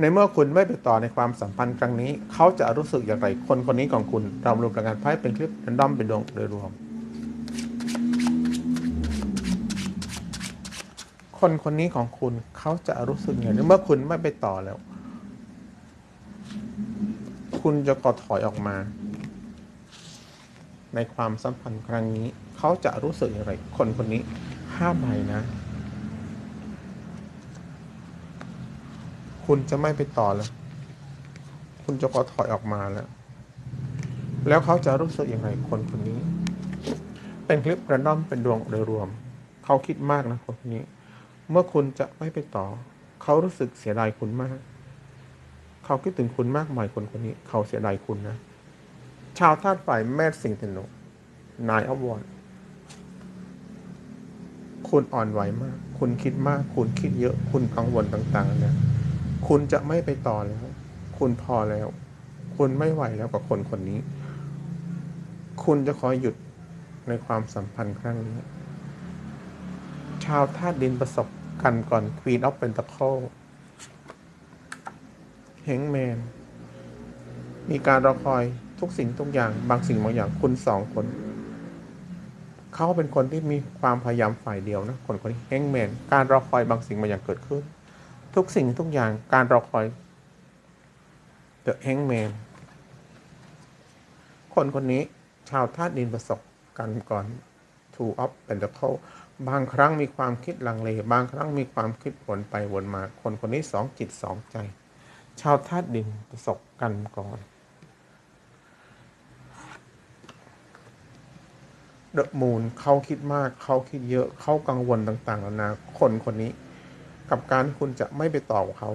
ในเมื่อคุณไม่ไปต่อในความสัมพันธ์ครั้งนี้ เขาจะรู้สึกอย่างไร คนคนนี้ของคุณ เรารวมประกันไพ่เป็นคลิปแรนดอมเป็นดวงโดยรวม คนคนนี้ของคุณเขาจะรู้สึกอย่างไรเมื่อคุณไม่ไปต่อแล้ว คุณจะกอถอยออกมา ในความสัมพันธ์ครั้งนี้ เขาจะรู้สึกอย่างไร คนคนนี้ห้าใบนะ คุณจะไม่ไปต่อแล้ว คุณจะขอถอยออกมาแล้ว แล้วเขาจะรู้สึกอย่างไรคนคนนี้ เป็นคลิปรนดอมเป็นดวงโดยรวม เขาคิดมากนะคนคนนี้ เมื่อคุณจะไม่ไปต่อ เขารู้สึกเสียดายคุณมาก เขาคิดถึงคุณมากมายคนคนนี้ เขาเสียดายคุณนะ ชาวธาตุไฟแม่สิงห์ธนูนายอวอร์คุณอ่อนไหวมาก คุณคิดมาก คุณคิดเยอะ คุณกังวลต่าง ๆ นะ คุณจะไม่ไปต่อแล้ว คุณพอแล้ว คุณไม่ไหวแล้วกับคนคนนี้ คุณจะขอหยุดในความสัมพันธ์ครั้งนี้ ชาวธาตุดินประสบกันก่อน Queen of Pentacle เฮงแมน มีการรอคอยทุกสิ่งทุกอย่าง บางสิ่งบางอย่างคุณสองคน เขาเป็นคนที่มีความพยายามฝ่ายเดียวนะ คนคนนี้เฮงแมน การรอคอยบางสิ่งบางอย่างเกิดขึ้น ทุกสิ่งทุกอย่างการรอคอย The Hangman คนคนนี้ชาวธาตุดินประสบกันก่อน Two of Pentacle บางครั้งมีความคิดลังเล บางครั้งมีความคิดวนไปวนมา คนคนนี้สองจิตสองใจ ชาวธาตุดินประสบกันก่อนเดอะมูนเขาคิดมาก เขาคิดเยอะ เขากังวลต่างๆนานาคนคนนี้ กับการที่คุณจะไม่ไปต่อบเขา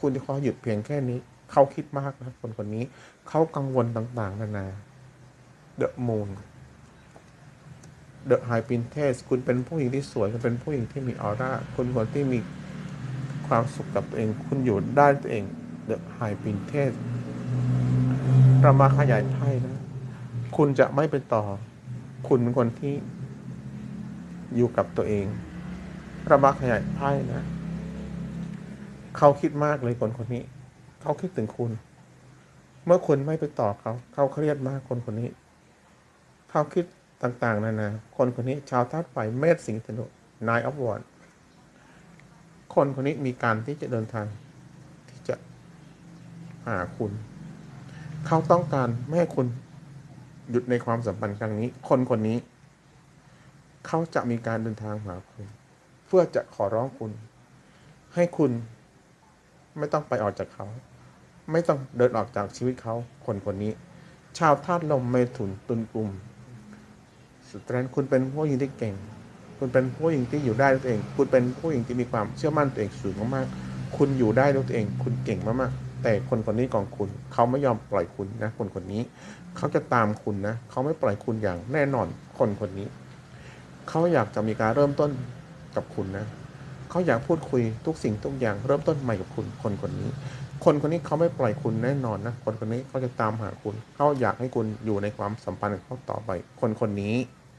คุณจะขอหยุดเพียงแค่นี้ เขาคิดมากนะคนคนนี้ เขากังวลต่างๆนานาเดอะมูนเดอะไฮปินเทสคุณเป็นผู้หญิงที่สวย คุณเป็นผู้หญิงที่มีออร่า คุณเป็นคนที่มีความสุขกับตัวเอง คุณอยู่ได้ตัวเองเดอะไฮปินเทสเรามาขยายไพ่นะ คุณจะไม่ไปต่อ คุณเป็นคนที่อยู่กับตัวเอง รามาขยายไพ่นะ เขาคิดมากเลยคนคนนี้ เขาคิดถึงคุณ เมื่อคุณไม่ไปต่อเขา เขาเครียดมากคนคนนี้ เขาคิดต่างๆนานา คนคนนี้ชาวธาตุไฟเมษสิงห์ธนูนายอฟวอร์ดคนคนนี้มีการที่จะเดินทาง ที่จะหาคุณ เขาต้องการไม่ให้คุณหยุดในความสัมพันธ์ครั้งนี้ คนคนนี้ เขาจะมีการเดินทางหาคุณ พื่อจะขอร้องคุณ ให้คุณไม่ต้องไปออกจากเขา ไม่ต้องเดินออกจากชีวิตเขาคนคนนี้ ชาวธาตุลมเมถุนตุลกลุ่มสุดแรงคุณเป็นผู้หญิงที่เก่ง คุณเป็นผู้หญิงที่อยู่ได้ด้วยตัวเอง คุณเป็นผู้หญิงที่มีความเชื่อมั่นตัวเองสูงมากๆคุณอยู่ได้ด้วยตัวเอง คุณเก่งมากๆแต่คนคนนี้ของคุณ เขาไม่ยอมปล่อยคุณนะ คนคนนี้ เขาจะตามคุณนะ เขาไม่ปล่อยคุณอย่างแน่นอนคนคนนี้ เขาอยากจะมีการเริ่มต้น กับคุณนะเขาอยากพูดคุยทุกสิ่งทุกอย่างเริ่มต้นใหม่กับคุณคนคนนี้ คนคนนี้เขาไม่ปล่อยคุณแน่นอนนะคนคนนี้เขาจะตามหาคุณเขาอยากให้คุณอยู่ในความสัมพันธ์กับเขาต่อไป คนคนนี้